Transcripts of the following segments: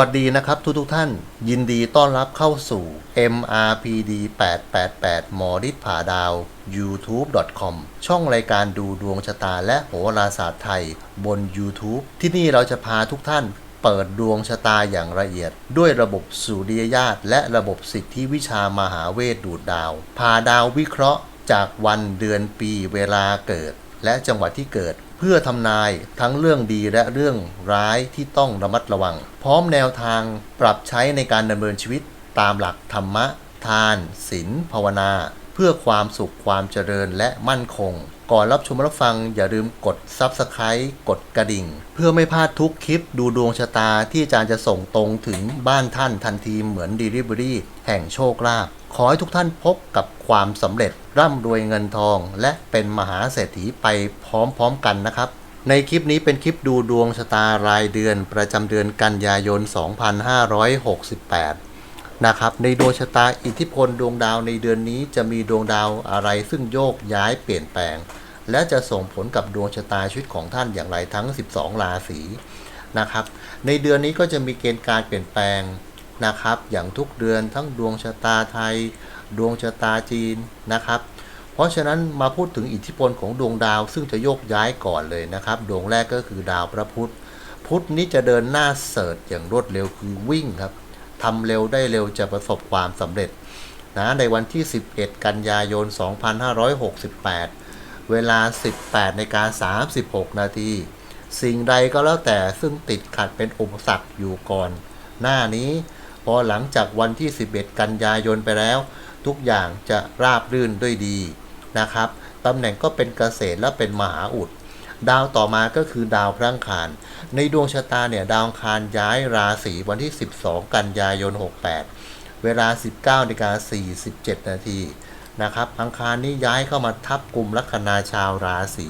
สวัสดีนะครับทุกทุกท่าน ยินดีต้อนรับเข้าสู่ MRPD 888หมอฤทธิ์ผาดาว youtube.com ช่องรายการดูดวงชะตาและโหราศาสตร์ไทยบน YouTube ที่นี่เราจะพาทุกท่านเปิดดวงชะตาอย่างละเอียด ด้วยระบบสุริยญาตและระบบสิทธิวิชามหาเวทดูดดาว พาดาววิเคราะห์จากวันเดือนปีเวลาเกิด และจังหวัดที่เกิด เพื่อทำนายทั้งเรื่องดีและเรื่องร้ายที่ต้องระมัดระวัง พร้อมแนวทางปรับใช้ในการดำเนินชีวิตตามหลักธรรมะ ทานศีลภาวนา เพื่อความสุขความเจริญและมั่นคง ก่อนรับชมรับฟังอย่าลืมกด Subscribe กดกระดิ่ง เพื่อไม่พลาดทุกคลิปดูดวงชะตาที่อาจารย์จะส่งตรงถึงบ้านท่านทันทีเหมือน Delivery แห่งโชคลาภ ขอให้ทุกท่านพบกับความสำเร็จร่ำรวยเงินทอง และเป็นมหาเศรษฐีไปพร้อมๆกันนะครับ ในคลิปนี้เป็นคลิปดูดวงชะตารายเดือนประจำเดือนกันยายน 2568 นะครับ ในดวงชะตาอิทธิพลดวงดาวในเดือนนี้จะมีดวงดาวอะไรซึ่งโยกย้ายเปลี่ยนแปลง และจะส่งผลกับดวงชะตาชีวิตของท่านอย่างไรทั้ง 12 ราศีนะครับ ในเดือนนี้ก็จะมีเกณฑ์การเปลี่ยนแปลง นะครับ อย่างทุกเดือนทั้งดวงชะตาไทย ดวงชะตาจีนนะครับ เพราะฉะนั้นมาพูดถึงอิทธิพลของดวงดาวซึ่งจะโยกย้ายก่อนเลยนะครับ ดวงแรกก็คือดาวพระพุธ พุธนี้จะเดินหน้าเสิร์ชอย่างรวดเร็วคือวิ่งครับทำเร็วได้เร็วจะประสบความสำเร็จนะในวันที่ 11 กันยายน 2568 เวลา 18นาฬิกา36 นาที สิ่งใดก็แล้วแต่ซึ่งติดขัดเป็นอุปสรรคอยู่ก่อน หน้านี้ อหลังจากวันที่ 11 กันยายนไปแล้ว ทุกอย่างจะราบรื่นด้วยดีนะครับตำแหน่งก็เป็นเกษตรและเป็นมหาอุด ดาวต่อมาก็คือดาวพระอังคาร ในดวงชะตาเนี่ยดาวอังคารย้ายราศีวันที่ 12 กันยายน 68 เวลา 19นาฬิกา47 นาทีนะครับอังคารนี้ย้ายเข้ามาทับกลุ่มลัคนาชาวราศี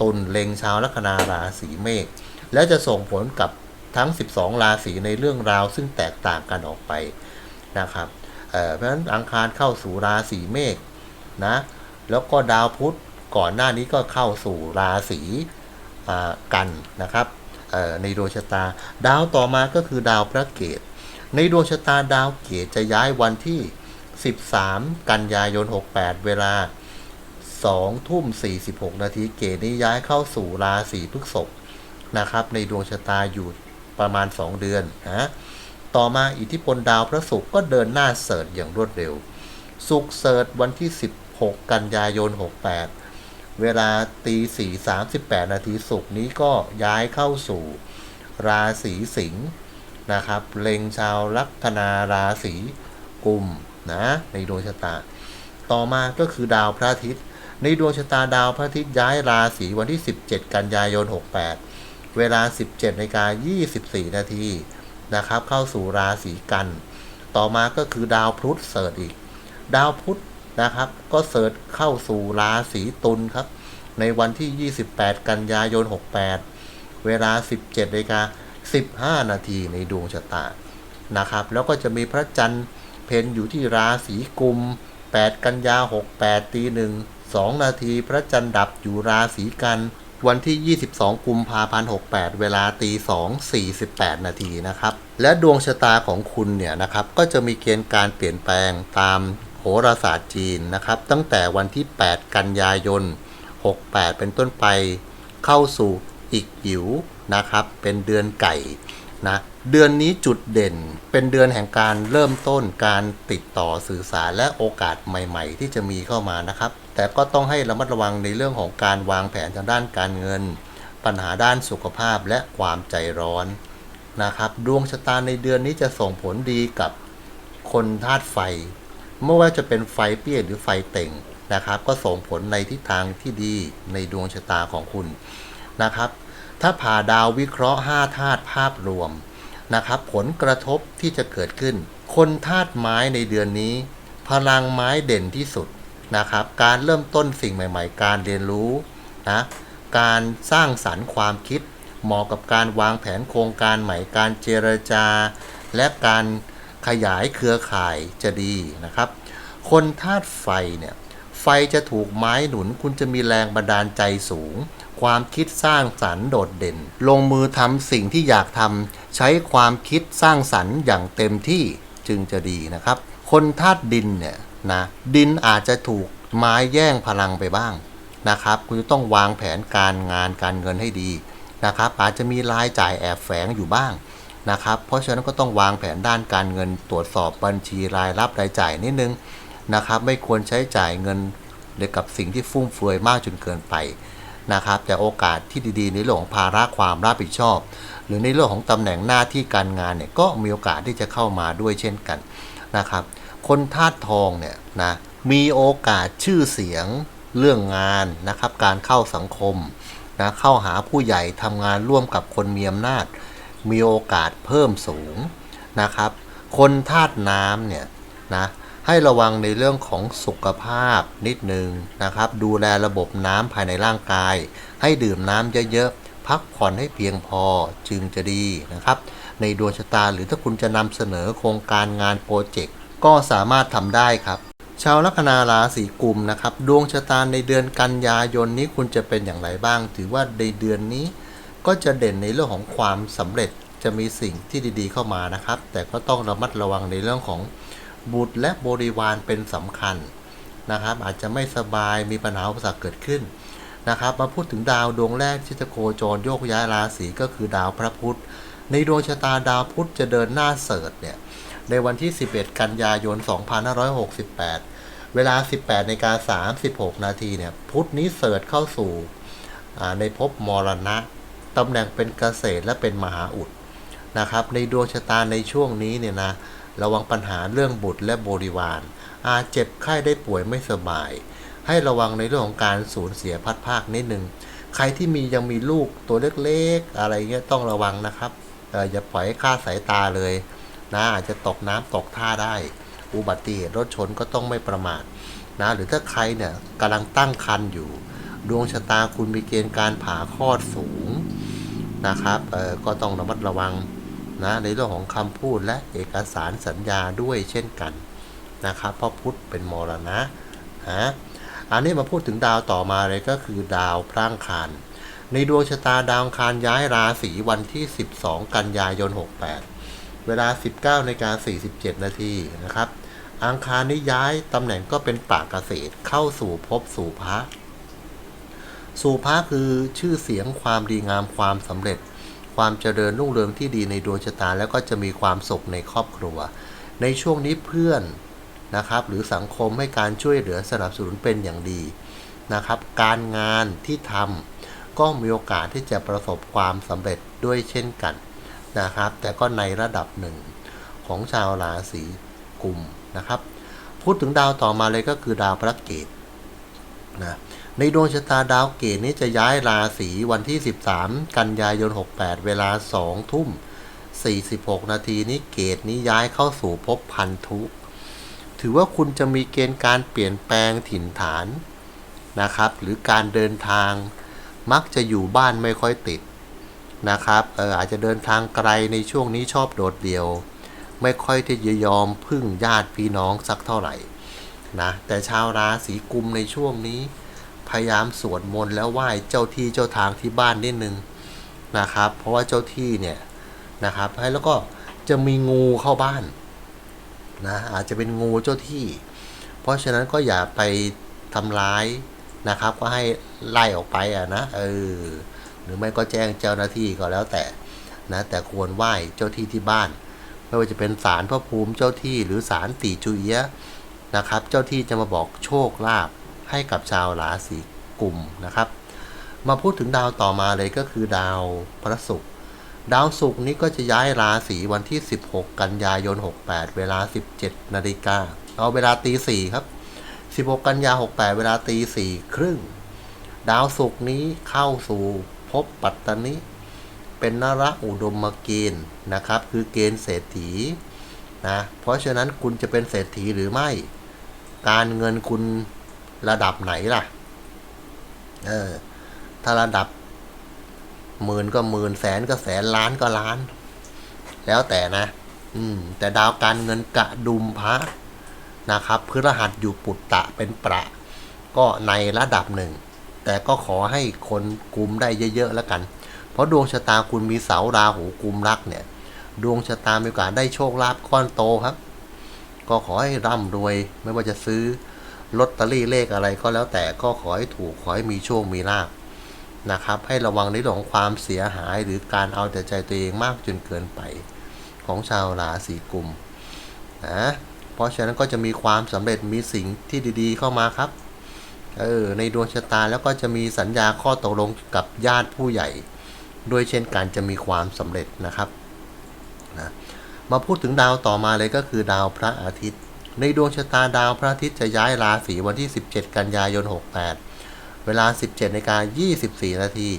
ตุลเล็งชาวลัคนาราศีเมษและจะส่งผลกับ ทั้ง 12 ราศีในเรื่องราวซึ่งแตกต่างกันออกไปนะครับเเพราะฉะนั้นอังคารเข้าสู่ราศีเมษนะแล้วก็ดาวพุธก่อนหน้านี้ก็เข้าสู่ราศีกันนะครับในดวงชะตา ดาวต่อมาก็คือดาวพระเกตในดวงชะตาดาวเกตจะย้ายวันที่ 13 กันยายน 68 เวลา2ทุ่ม 46 นาทีเกตนี้ย้ายเข้าสู่ราศีพฤษภนะครับ ในดวงชะตาอยู่ ประมาณ 2 เดือนนะต่อมาอิทธิพลดาวพระศุกร์ก็เดินหน้าเสิร์ชอย่างรวดเร็วสุกร์เสิร์ชวันที่ 16 กันยายน 68 เวลาตี4 38นาทีสุกร์นี้ก็ย้ายเข้าสู่ ราศีสิงห์นะครับ เล็งชาวลัคนาราศีกุมนะในดวงชะตา ต่อมาก็คือดาวพระอาทิตย์ ในดวงชะตาดาวพระอาทิตย์ย้ายราศีวันที่ 17 กันยายน 68 เวลา 17นาฬิกา24 นาทีนะครับ เข้าสู่ราศีกัน ต่อมาก็คือดาวพุธเสิร์ชอีก ดาวพุธนะครับ ก็เสิร์ชเข้าสู่ราศีตุลครับ ในวันที่ 28 กันยายน 68 เวลา 17นาฬิกา15 นาทีในดวงชะตานะครับ แล้วก็จะมีพระจันทร์เพนอยู่ที่ราศีกุม 8 กันยา 68ตีหนึ่ง2นาที พระจันทร์ดับอยู่ราศีกัน วันที่ 22 กุมภาพันธ์68 เวลาตี2 48 นาทีนะครับ และดวงชะตาของคุณเนี่ยนะครับ ก็จะมีเกณฑ์การเปลี่ยนแปลงตามโหราศาสตร์จีนนะครับ ตั้งแต่วันที่ 8 กันยายน 68 เป็นต้นไป เข้าสู่อีกหิวนะครับ เป็นเดือนไก่นะ เดือนนี้จุดเด่น เป็นเดือนแห่งการเริ่มต้นการติดต่อสื่อสารและโอกาสใหม่ ๆ ที่จะมีเข้ามานะครับ แต่ก็ต้องให้ระมัดระวังในเรื่องของการวางแผนทางด้านการเงิน ปัญหาด้านสุขภาพและความใจร้อนนะครับดวงชะตาในเดือนนี้จะส่งผลดีกับคนธาตุไฟไม่ว่าจะเป็นไฟเปี้ยหรือไฟเต่งนะครับ ก็ส่งผลในทิศทางที่ดีในดวงชะตาของคุณนะครับ ถ้าผ่าดาววิเคราะห์ 5 ธาตุภาพรวม นะครับ ผลกระทบที่จะเกิดขึ้น คนธาตุไม้ในเดือนนี้ พลังไม้เด่นที่สุดนะครับ การเริ่มต้นสิ่งใหม่ ๆ การเรียนรู้นะการสร้างสรรค์ความคิด เหมาะกับการวางแผนโครงการใหม่ การเจรจา และการขยายเครือข่ายจะดีนะครับ คนธาตุไฟเนี่ยไฟจะถูกไม้หนุนคุณจะมีแรงบันดาลใจสูง ความคิดสร้างสรรค์โดดเด่น ลงมือทำสิ่งที่อยากทำ ใช้ความคิดสร้างสรรค์อย่างเต็มที่จึงจะดีนะครับ คนธาตุดินเนี่ยนะดินอาจจะถูกไม้แย่งพลังไปบ้างนะครับ คุณจะต้องวางแผนการงานการเงินให้ดีนะครับ อาจจะมีรายจ่ายแอบแฝงอยู่บ้างนะครับ เพราะฉะนั้นก็ต้องวางแผนด้านการเงินตรวจสอบบัญชีรายรับรายจ่ายนิดนึงนะครับ ไม่ควรใช้จ่ายเงินเกี่ยวกับสิ่งที่ฟุ่มเฟือยมากจนเกินไปนะครับ แต่โอกาสที่ดีๆในเรื่องของภาระความรับผิดชอบ หรือในเรื่องของตำแหน่งหน้าที่การงานเนี่ยก็มีโอกาสที่จะเข้ามาด้วยเช่นกันนะครับ คนธาตุทองเนี่ยนะมีโอกาสชื่อเสียงเรื่องงานนะครับ การเข้าสังคมนะเข้าหาผู้ใหญ่ทำงานร่วมกับคนมีอำนาจ มีโอกาสเพิ่มสูงนะครับ คนธาตุน้ำเนี่ยนะให้ระวังในเรื่องของสุขภาพนิดนึงนะครับ ดูแลระบบน้ำภายในร่างกาย ให้ดื่มน้ำเยอะๆ พักผ่อนให้เพียงพอจึงจะดีนะครับ ในดวงชะตาหรือถ้าคุณจะนำเสนอโครงการงานโปรเจกต์ก็สามารถทำได้ครับชาวลัคนาราศีกุมนะครับ ดวงชะตาในเดือนกันยายนนี้คุณจะเป็นอย่างไรบ้าง ถือว่าในเดือนนี้ก็จะเด่นในเรื่องของความสำเร็จจะมีสิ่งที่ดีๆเข้ามานะครับ แต่ก็ต้องระมัดระวังในเรื่องของบุตรและบริวารเป็นสำคัญนะครับ อาจจะไม่สบายมีปัญหาอุปสรรคเกิดขึ้น นะครับ มาพูดถึงดาวดวงแรกที่จะโคจรโยกย้ายราศีก็คือดาวพระพุธ ในดวงชะตาดาวพุธจะเดินหน้าเสริฐเนี่ยในวันที่ 11 กันยายน 2568 เวลา 18ในกา36 นาทีเนี่ยพุธนี้เสริฐเข้าสู่ในภพมรณะตำแหน่งเป็นเกษตรและเป็นมหาอุดนะครับ ในดวงชะตาในช่วงนี้เนี่ยนะระวังปัญหาเรื่องบุตรและบริวารอาจเจ็บไข้ได้ป่วยไม่สบาย ให้ระวังในเรื่องของการสูญเสียพัดภาคนิดหนึ่งใครที่มียังมีลูกตัวเล็กๆ อะไรเงี้ยต้องระวังนะครับเอออย่าปล่อยให้คลาดสายตาเลยนะอาจจะตกน้ำตกท่าได้ อุบัติเหตุรถชนก็ต้องไม่ประมาทนะหรือถ้าใครเนี่ยกำลังตั้งครรภ์อยู่ ดวงชะตาคุณมีเกณฑ์การผ่าคลอดสูงนะครับเออก็ต้องระมัดระวังนะในเรื่องของคำพูดและเอกสารสัญญาด้วยเช่นกันนะครับเพราะพุทธเป็นมรณะฮะ อันนี้มาพูดถึงดาวต่อมาเลยก็คือดาวพร่างคารในดวงชะตาดาวอังคารย้ายราศีวันที่ 12 กันยายน 68 เวลา 19ในการ 47 นาทีนะครับ อังคารนี้ย้ายตำแหน่งก็เป็นปากเกษตรเข้าสู่ภพสู่พระสู่พระคือชื่อเสียงความดีงามความสำเร็จ ความเจริญรุ่งเรืองที่ดีในดวงชะตาแล้วก็จะมีความสุขในครอบครัว ในช่วงนี้เพื่อน นะครับ หรือสังคมให้การช่วยเหลือสนับสนุนเป็นอย่างดีนะครับ การงานที่ทำก็มีโอกาสที่จะประสบความสำเร็จด้วยเช่นกันนะครับ แต่ก็ในระดับหนึ่งของชาวราศีกุมนะครับ พูดถึงดาวต่อมาเลยก็คือดาวพระเกตนะในดวงชะตาดาวเกตนี้จะย้ายราศีวันที่ 13 กันยายน 68 เวลา 2 ทุ่ม 46 นาทีนี้เกตนี้ย้ายเข้าสู่ภพพันธุ ถือว่าคุณจะมีเกณฑ์การเปลี่ยนแปลงถิ่นฐานนะครับ หรือการเดินทางมักจะอยู่บ้านไม่ค่อยติดนะครับเอออาจจะเดินทางไกลในช่วงนี้ชอบโดดเดี่ยว ไม่ค่อยที่จะยอมพึ่งญาติพี่น้องสักเท่าไหร่นะแต่ชาวราศีกุมในช่วงนี้ พยายามสวดมนต์แล้วไหว้เจ้าที่เจ้าทางที่บ้านนิดนึงนะครับ เพราะว่าเจ้าที่เนี่ยนะครับให้แล้วก็จะมีงูเข้าบ้าน นะอาจจะเป็นงูเจ้าที่ เพราะฉะนั้นก็อย่าไปทำร้ายนะครับ ก็ให้ไล่ออกไปอะนะเออหรือไม่ก็แจ้งเจ้าหน้าที่ก็แล้วแต่นะแต่ควรไหว้เจ้าที่ที่บ้าน ไม่ว่าจะเป็นศาลพระภูมิเจ้าที่หรือศาลตีจุเอียะนะครับ เจ้าที่จะมาบอกโชคลาภให้กับชาวราศีกุมนะครับ มาพูดถึงดาวต่อมาเลยก็คือดาวพระศุกร์ ดาวศุกร์นี้ก็จะย้ายราศีวันที่ 16 กันยายน 68 เวลา 17 นาฬิกา เอาเวลาตีสี่ครับ 16 กันยา 68 เวลาตีสี่ครึ่ง ดาวศุกร์นี้เข้าสู่ภพปัตตนิ เป็นนรอุดมเกณฑ์นะครับ คือเกณฑ์เศรษฐีนะ เพราะฉะนั้นคุณจะเป็นเศรษฐีหรือไม่ การเงินคุณระดับไหนล่ะ เออ ถ้าระดับ หมื่นก็หมื่นแสนก็แสนล้านก็ล้าน แล้วแต่นะ อืม แต่ดาวการเงินกระดุมพระนะครับพฤหัสอยู่ปุตตะเป็นประ ก็ในระดับหนึ่ง แต่ก็ขอให้คนกลุ่มได้เยอะๆแล้วกัน เพราะดวงชะตาคุณมีเสาราหูกุมรักเนี่ย ดวงชะตามีโอกาสได้โชคลาภก้อนโตครับ ก็ขอให้ร่ำรวยไม่ว่าจะซื้อลอตเตอรี่เลขอะไรก็แล้วแต่ก็ขอให้ถูกขอให้มีโชคมีลาภ นะครับ ให้ระวังในเรื่องของความเสียหายหรือการเอาแต่ใจตัวเองมากจนเกินไป ของชาวราศีกุมนะเพราะฉะนั้นก็จะมีความสำเร็จมีสิ่งที่ดีๆเข้ามาครับเออในดวงชะตาแล้วก็จะมีสัญญาข้อตกลงกับญาติผู้ใหญ่ ด้วยเช่นกันจะมีความสำเร็จนะครับนะมาพูดถึงดาวต่อมาเลยก็คือดาวพระอาทิตย์ ในดวงชะตาดาวพระอาทิตย์จะย้ายราศีวันที่ 17 กันยายน 68 เวลา 17นาฬิกา24 นาที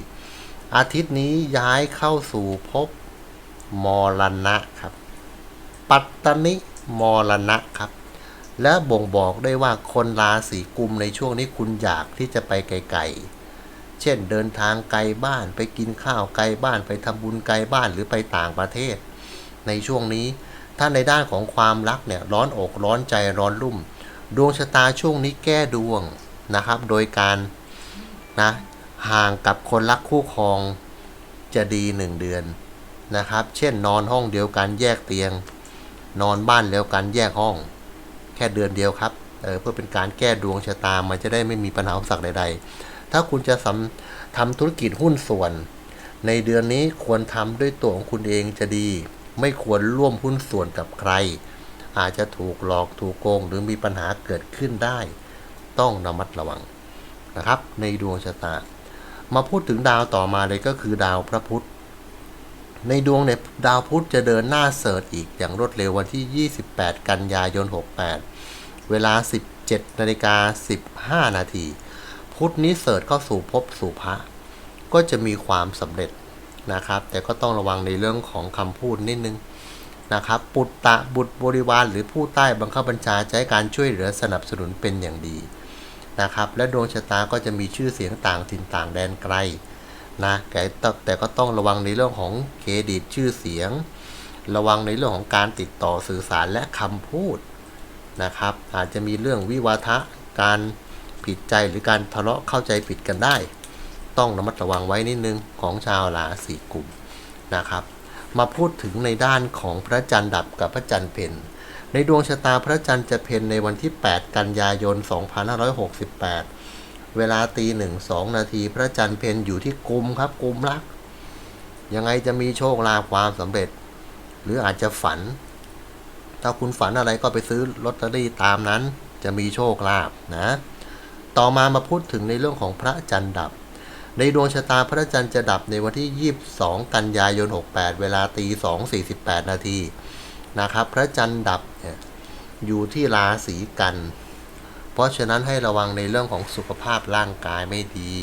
อาทิตย์นี้ย้ายเข้าสู่ภพมรณะครับ ปัตตนิมรณะครับ และบ่งบอกได้ว่าคนราศีกุมในช่วงนี้คุณอยากที่จะไปไกลๆ เช่นเดินทางไกลบ้านไปกินข้าวไกลบ้านไปทำบุญไกลบ้านหรือไปต่างประเทศ ในช่วงนี้ถ้าในด้านของความรักเนี่ยร้อนอกร้อนใจร้อนรุ่ม ดวงชะตาช่วงนี้แก้ดวงนะครับ โดยการ นะ ห่างกับคนรักคู่ครองจะดีหนึ่งเดือนนะครับ เช่นนอนห้องเดียวกันแยกเตียง นอนบ้านเดียวกันแยกห้อง แค่เดือนเดียวครับเออเพื่อเป็นการแก้ดวงชะตามันจะได้ไม่มีปัญหาอุปสรรคใด ๆ ถ้าคุณจะทำทำธุรกิจหุ้นส่วน ในเดือนนี้ควรทำด้วยตัวของคุณเองจะดี ไม่ควรร่วมหุ้นส่วนกับใคร อาจจะถูกหลอกถูกโกงหรือมีปัญหาเกิดขึ้นได้ ต้องระมัดระวัง นะครับในดวงชะตา มาพูดถึงดาวต่อมาเลยก็คือดาวพระพุธ ในดวงเนี่ยดาวพุธจะเดินหน้าเสิร์ชอีกอย่างรวดเร็ววันที่ 28 กันยายน 68 เวลา 17นาฬิกา15 นาที พุธนี้เสิร์ชเข้าสู่ภพสู่พระ ก็จะมีความสำเร็จนะครับ แต่ก็ต้องระวังในเรื่องของคำพูดนิดนึงนะครับปุตตะบุตรบริวารหรือผู้ใต้บังคับบัญชาใช้การช่วยเหลือสนับสนุนเป็นอย่างดี นะครับ และดวงชะตาก็จะมีชื่อเสียงต่างถิ่นต่างแดนไกลนะแต่แต่ก็ต้องระวังในเรื่องของเครดิตชื่อเสียง ระวังในเรื่องของการติดต่อสื่อสารและคำพูดนะครับ อาจจะมีเรื่องวิวาทะการผิดใจหรือการทะเลาะเข้าใจผิดกันได้ ต้องระมัดระวังไว้นิดนึงของชาวราศีกุมนะครับ มาพูดถึงในด้านของพระจันทร์ดับกับพระจันทร์เพ็ญ ในดวงชะตาพระจันทร์จะเพ็ญในวันที่ 8 กันยายน 2568 เวลาตีหนึ่งสองนาทีพระจันทร์เพ็ญอยู่ที่กุมครับกุมรัก ยังไงจะมีโชคลาภความสำเร็จ หรืออาจจะฝัน ถ้าคุณฝันอะไรก็ไปซื้อลอตเตอรี่ตามนั้น จะมีโชคลาภนะ ต่อมามาพูดถึงในเรื่องของพระจันทร์ดับ ในดวงชะตาพระจันทร์จะดับในวันที่ 22 กันยายน 68 เวลาตี2 48นาที นะครับ พระจันทร์ดับเนี่ยอยู่ที่ราศีกัน เพราะฉะนั้นให้ระวังในเรื่องของสุขภาพร่างกายไม่ดี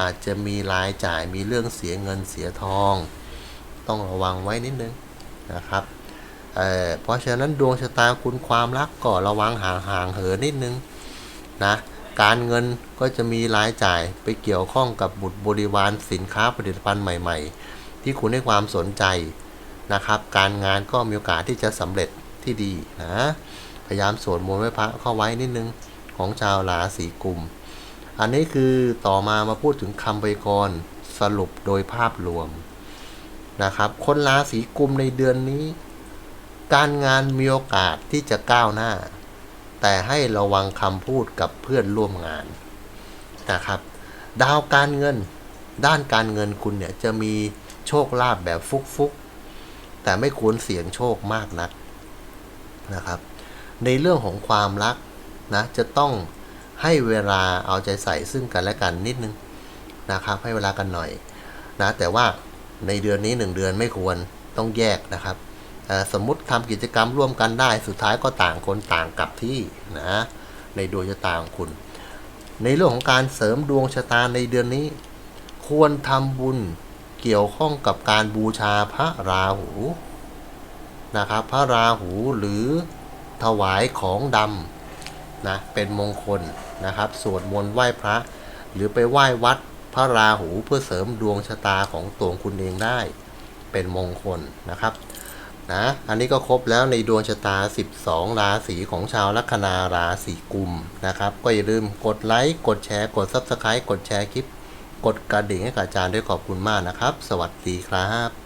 อาจจะมีรายจ่ายมีเรื่องเสียเงินเสียทอง ต้องระวังไว้นิดนึงนะครับเเพราะฉะนั้นดวงชะตาคุณความรักก็ระวังห่างห่างเหินนิดนึงนะการเงินก็จะมีรายจ่ายไปเกี่ยวข้องกับบุตรบริวารสินค้าผลิตภัณฑ์ใหม่ ๆ ที่คุณให้ความสนใจ นะครับ การงานก็มีโอกาสที่จะสำเร็จที่ดีนะพยายามสวดมนต์ไว้พระเข้าไว้นิดนึงของชาวราศีกุม อันนี้คือต่อมามาพูดถึงคำไวยากรณ์สรุปโดยภาพรวมนะครับ คนราศีกุมในเดือนนี้ การงานมีโอกาสที่จะก้าวหน้า แต่ให้ระวังคำพูดกับเพื่อนร่วมงานนะครับ ดาวการเงิน ด้านการเงินคุณเนี่ยจะมีโชคลาภแบบฟุกๆ แต่ไม่ควรเสี่ยงโชคมากนักนะครับ ในเรื่องของความรักนะจะต้องให้เวลาเอาใจใส่ซึ่งกันและกันนิดนึงนะครับ ให้เวลากันหน่อยนะแต่ว่าในเดือนนี้หนึ่งเดือนไม่ควรต้องแยกนะครับสมมุติทำกิจกรรมร่วมกันได้สุดท้ายก็ต่างคนต่างกลับที่นะในดวงชะตาของคุณ ในเรื่องของการเสริมดวงชะตาในเดือนนี้ ควรทำบุญ เกี่ยวข้องกับการบูชาพระราหูนะครับ พระราหูหรือถวายของดำนะเป็นมงคลนะครับ สวดมนต์ไหว้พระ หรือไปไหว้วัดพระราหูเพื่อเสริมดวงชะตาของตัวคุณเองได้ เป็นมงคลนะครับนะอันนี้ก็ครบแล้วในดวงชะตา 12 ราศีของชาวลัคนาราศีกุมนะครับ ก็อย่าลืมกดไลค์ กดแชร์ กด Subscribe กดแชร์คลิป กดกระดิ่งให้กับอาจารย์ด้วยขอบคุณมากนะครับ สวัสดีครับ